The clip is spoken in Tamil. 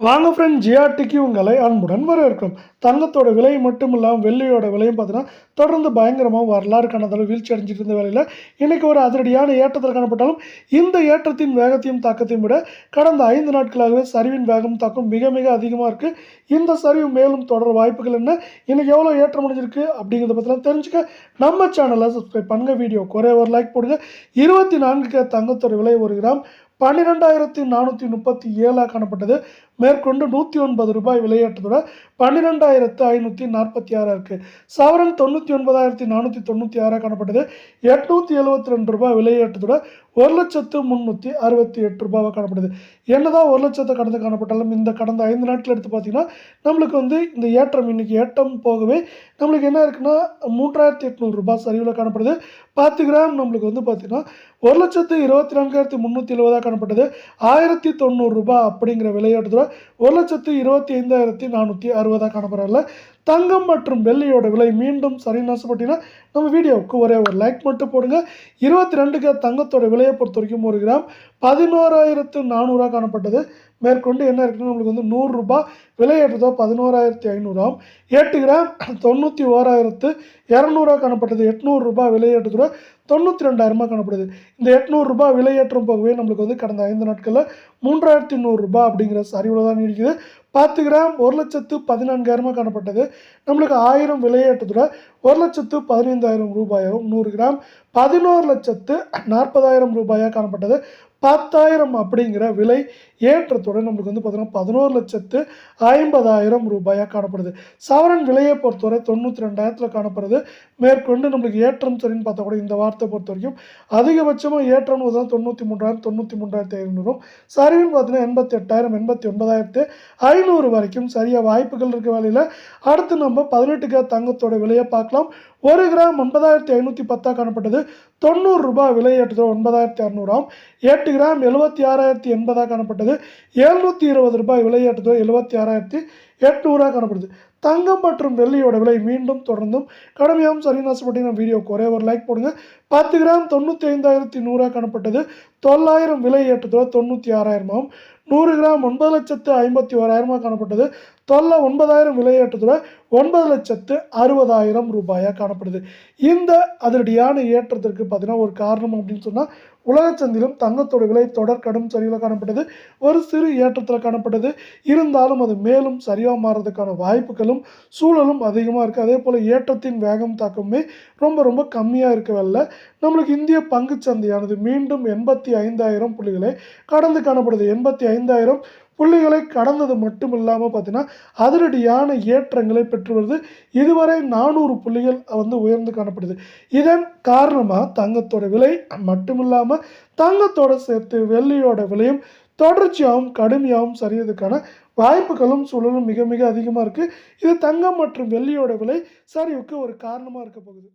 வாங்க ஃப்ரெண்ட் ஜிஆர்டிக்கு உங்களை அன்புடன் வரவேற்கும் தங்கத்தோட விலை மட்டும் இல்லாமல் வெள்ளியோட விலையும் பார்த்தீங்கன்னா தொடர்ந்து பயங்கரமாக வரலாறு காணதாலும் வீழ்ச்சி அடைஞ்சிட்டு இருந்த வேலையில் இன்றைக்கி ஒரு அதிரடியான ஏற்றத்தில் காணப்பட்டாலும் இந்த ஏற்றத்தின் வேகத்தையும் தாக்கத்தையும் விட கடந்த ஐந்து நாட்களாகவே சரிவின் வேகம் தாக்கம் மிக மிக அதிகமாக இருக்குது இந்த சரிவு மேலும் தொடர வாய்ப்புகள் என்ன? இன்றைக்கி எவ்வளோ ஏற்றம் முடிஞ்சிருக்கு அப்படிங்கிறத பற்றிலாம் தெரிஞ்சுக்க நம்ம சேனலை சப்ஸ்கிரைப் பண்ணுங்கள் வீடியோ குறைய ஒரு லைக் போடுங்க. இருபத்தி நான்கு தங்கத்தோட விலை ஒரு கிராம் பன்னிரெண்டாயிரத்தி நானூற்றி முப்பத்தி ஏழாக காணப்பட்டது. மேற்கொண்டு நூற்றி ஒன்பது ரூபாய் விலையேற்றத்தோட பன்னிரெண்டாயிரத்து ஐநூற்றி நாற்பத்தி ஆறாக இருக்குது சவரன் தொண்ணூற்றி ஒன்பதாயிரத்தி நானூற்றி தொண்ணூற்றி ஆறாக காணப்பட்டது. எட்நூற்றி எழுபத்தி ரெண்டு ரூபாய் விலையேற்றத்தோட ஒரு லட்சத்து முந்நூற்றி அறுபத்தி எட்டு ரூபாவாக காணப்படுது. என்னதான் ஒரு லட்சத்தை கடந்து காணப்பட்டாலும் இந்த கடந்த ஐந்து நாட்கள் எடுத்து பார்த்தீங்கன்னா நம்மளுக்கு வந்து இந்த ஏற்றம் இன்னைக்கு ஏற்றம் போகவே நம்மளுக்கு என்ன இருக்குன்னா மூன்றாயிரத்தி எட்நூறு ரூபாய் சரிவில் காணப்படுது. பத்து கிராம் நம்மளுக்கு வந்து பார்த்திங்கன்னா ஒரு லட்சத்து இருபத்தி நான்காயிரத்தி முந்நூற்றி எழுபதாக காணப்பட்டது. ஆயிரத்தி தொண்ணூறு ரூபாய் அப்படிங்கிற விலையேற்றத்தோட ஒரு லட்சத்து இருபத்தி ஐந்தாயிரத்தி நானூற்றி அறுபதாக காணப்படுறதில்ல தங்கம் மற்றும் வெள்ளியோட விலை மீண்டும் சரின்னு ஆசைப்பட்டீங்கன்னா நம்ம வீடியோவுக்கு ஒரே ஒரு லைக் மட்டும் போடுங்க. இருபத்தி ரெண்டுக்கு தங்கத்தோட விலையை பொறுத்த வரைக்கும் ஒரு கிராம் பதினோராயிரத்து நானூறாக காணப்பட்டது. மேற்கொண்டு என்ன இருக்குன்னா நம்மளுக்கு வந்து நூறுரூபா விலையேற்றதோ பதினோராயிரத்தி ஐநூறாம். எட்டு கிராம் தொண்ணூற்றி ஓராயிரத்து இரநூறுவா காணப்பட்டது. எட்நூறுரூபா விலையேற்றத்தோட தொண்ணூற்றி ரெண்டாயிரமா காணப்படுது. இந்த எட்நூறுரூபா விலையேற்றம் போகவே நம்மளுக்கு வந்து கடந்த ஐந்து நாட்களில் மூன்றாயிரத்தி நூறுரூபா அப்படிங்கிற சரிவில் தான் நீடிக்குது. பத்து கிராம் ஒரு லட்சத்து பதினான்காயிரமாக காணப்பட்டது. நம்மளுக்கு ஆயிரம் விலையேற்றத்தோட ஒரு லட்சத்து பதினைந்தாயிரம் ரூபாயாகவும் நூறு கிராம் பதினோரு லட்சத்து நாற்பதாயிரம் ரூபாயாக காணப்பட்டது. பத்தாயிரம் அப்படிங்கிற விலை ஏற்றத்துடன் நம்மளுக்கு வந்து பார்த்தீங்கன்னா பதினோரு லட்சத்து ஐம்பதாயிரம் ரூபாயாக காணப்படுது. சவரன் விலையை பொறுத்தவரை தொண்ணூற்றி ரெண்டாயிரத்தில் காணப்படுது. மேற்கொண்டு நம்மளுக்கு ஏற்றம் சரின்னு பார்த்தா கூட இந்த வார்த்தை பொறுத்த வரைக்கும் அதிகபட்சமாக ஏற்றம் தான் தொண்ணூற்றி மூன்றாயிரம் தொண்ணூற்றி மூன்றாயிரத்தி ஐநூறும். சரின்னு பார்த்தீங்கன்னா எண்பத்தி எட்டாயிரம் எண்பத்தி ஒன்பதாயிரத்து ஐநூறு வரைக்கும் சரியாக வாய்ப்புகள் இருக்க வேலையில் அடுத்து நம்ம பதினெட்டு கிராம் தங்கத்தோட விலையை பார்க்கலாம். ஒரு கிராம் ஒன்பதாயிரத்தி ஐநூற்றி பத்தாக காணப்பட்டது. தொண்ணூறு ரூபாய் விலை ஏற்றதோ ஒன்பதாயிரத்தி அறநூறாம். எட்டு கிராம் எழுபத்தி ஆறாயிரத்தி எண்பதாக காணப்பட்டது. எழுநூற்றி இருபது ரூபாய் விலை ஏற்றதோ எழுபத்தி ஆறாயிரத்தி எட்நூறாக காணப்படுது. தங்கம் மற்றும் வெள்ளியோட விலை மீண்டும் தொடர்ந்தும் கடுமையாகவும் சரின்னு நம்ம வீடியோக்கு ஒரே ஒரு லைக் போடுங்க. பத்து கிராம் தொண்ணூற்றி ஐந்தாயிரத்தி நூறாக காணப்பட்டது. தொள்ளாயிரம் விலை ஏற்றதோ தொண்ணூற்றி ஆறாயிரமாகவும் நூறு கிராம் ஒன்பது லட்சத்து ஐம்பத்தி ஓராயிரமாக காணப்பட்டது. தொல்லை ஒன்பதாயிரம் விலையேற்றத்தோட ஒன்பது லட்சத்து அறுபதாயிரம் ரூபாயாக காணப்படுது. இந்த அதிரடியான ஏற்றத்திற்கு பார்த்தீங்கன்னா ஒரு காரணம் அப்படின்னு சொன்னால் உலகச்சந்திலும் தங்கத்தோட விலை தொடர் கடும் சரிவில் காணப்பட்டது. ஒரு சிறு ஏற்றத்தில் காணப்பட்டது. இருந்தாலும் அது மேலும் சரியாக மாறுறதுக்கான வாய்ப்புகளும் சூழலும் அதிகமாக இருக்குது அதே போல் ஏற்றத்தின் வேகம் தாக்கமே ரொம்ப ரொம்ப கம்மியாக இருக்கவில்ல. நம்மளுக்கு இந்திய பங்குச்சந்தையானது மீண்டும் எண்பத்தி ஐந்தாயிரம் புள்ளிகளை கடந்து காணப்படுது. எண்பத்தி ஐந்தாயிரம் புள்ளிகளை கடந்தது மட்டும் இல்லாமல் பார்த்தீங்கன்னா அதிரடியான ஏற்றங்களை பெற்று வருது. இதுவரை நானூறு புள்ளிகள் வந்து உயர்ந்து காணப்படுது. இதன் காரணமாக தங்கத்தோட விலை மட்டும் இல்லாமல் தங்கத்தோட சேர்த்து வெள்ளியோட விலையும் தொடர்ச்சியாகவும் கடுமையாகவும் சரியதுக்கான வாய்ப்புகளும் சூழலும் மிக மிக அதிகமாக இருக்குது இது தங்கம் மற்றும் வெள்ளியோட விலை சரிவுக்கு ஒரு காரணமாக இருக்க போகுது.